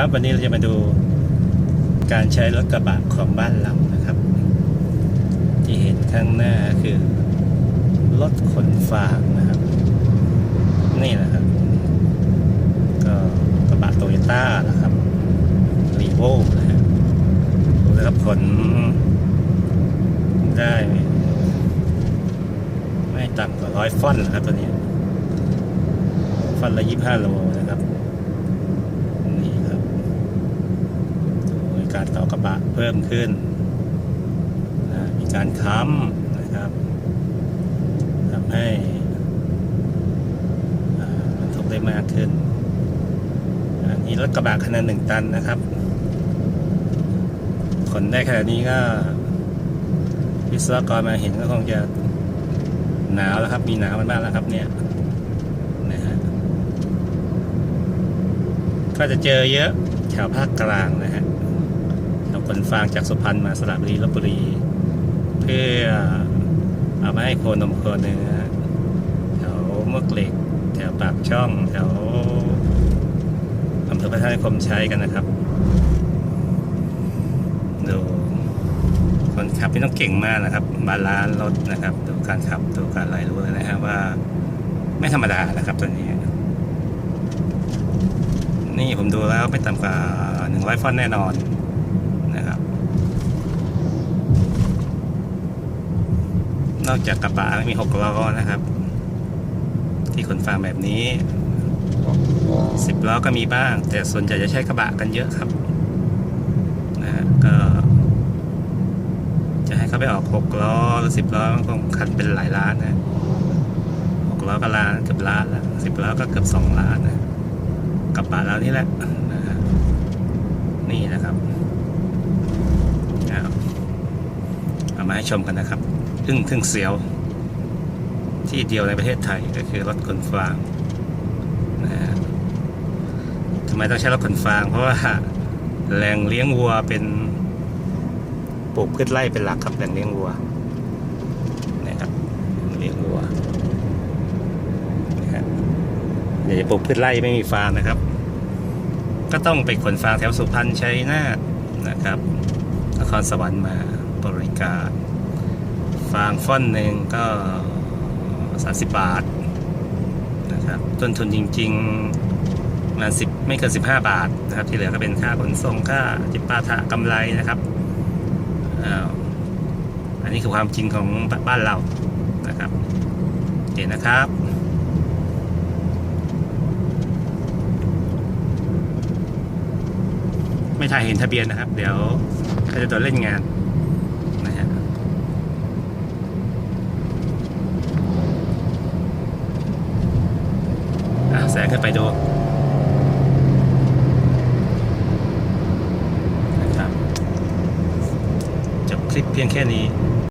ครับวันนี้เราจะมาดูการใช้รถกระบะของบ้านเรานะครับ ที่เห็นข้างหน้าคือรถขนฟางนะครับ นี่นะครับ ก็กระบะโตโยต้านะครับรีโวนะฮะดูนะครับขนได้ ไม่ต่ำกว่าร้อยฟอนนะครับตัวนี้ฟอนละยี่ห้าโลนะครับ นี่ครับโดยกา ระบะเพิ่มขึ้น มีการค้ำนะครับทำให้อ่าบรรทุกได้มากขึ้น อันนี้รถกระบะขนาดหนึ่งตันนะครับ ขนได้ขนาดนี้ก็วิศวกรมาเห็นก็คงจะหนาวแล้วครับ มีหนาวมันบ้างแล้วครับเนี่ยนะฮะก็จะเจอเยอะแถวภาคกลางนะฮะ แถวขนฟางจากสุพรรณมาสระบุรีลบบุรี เพื่อเอามาให้โคนมโคเนื้อแถวมวกเหล็ก แถวปากช่องแถวอำเภอพระท่านิคมใช้กันนะครับดูคนขับไม่ต้องเก่งมากนะครับ บาลานซ์รถนะครับ ดูการขับดูการอะไรรู้เลยนะฮะว่า ไม่ธรรมดานะครับตัวนี้ นี่ผมดูแล้วไม่ต่ำกว่าหนึ่งร้อยฟอนต์แน่นอนนะครับ นอกจากกระบะมีหกล้อนะครับ ที่ขนฟางแบบนี้สิบล้อก็มีบ้าง แต่ส่วนใหญ่จะใช้กระบะกันเยอะครับนะก็ จะให้เขาไปออกหกล้อหรือสิบล้อมันคงคันเป็นหลายล้านนะหกล้อก็ล้านเกือบล้านแล้วสิบล้อก็เกือบสองล้านนะกระบะเรานี่แหละนะฮะนี่นะครับเอามาให้ชมกันนะครับ ทึ่งทึ่งเสียว ที่เดียวในประเทศไทยก็คือรถขนฟางนะฮะทำไมต้องใช้รถขนฟาง เพราะว่าแหล่งเลี้ยงวัวเป็นปลูกพืชไร่เป็นหลักครับแหล่งเลี้ยงวัวนะครับเลี้ยงวัวนะฮะเดี๋ยวจะปลูกพืชไร่ไม่มีฟางนะครับ ก็ต้องไปขนฟางแถวสุพรรณชัยนาทนะครับนครสวรรค์มาบริการ ฟางฟ่อนหนึ่งก็ 30 บาทนะครับต้นทุนจริงๆประมาณสิบไม่เกิน 15 บาทนะครับ ที่เหลือก็เป็นค่าขนส่งค่าจิปาถะกำไรนะครับอันนี้คือความจริงของบ้านเรานะครับเห็นนะครับไม่ถ่ายเห็นทะเบียนนะครับ เดี๋ยวเขาจะโดนเล่นงานนะฮะ แสงขึ้นไปดูนะครับจบคลิปเพียงแค่นี้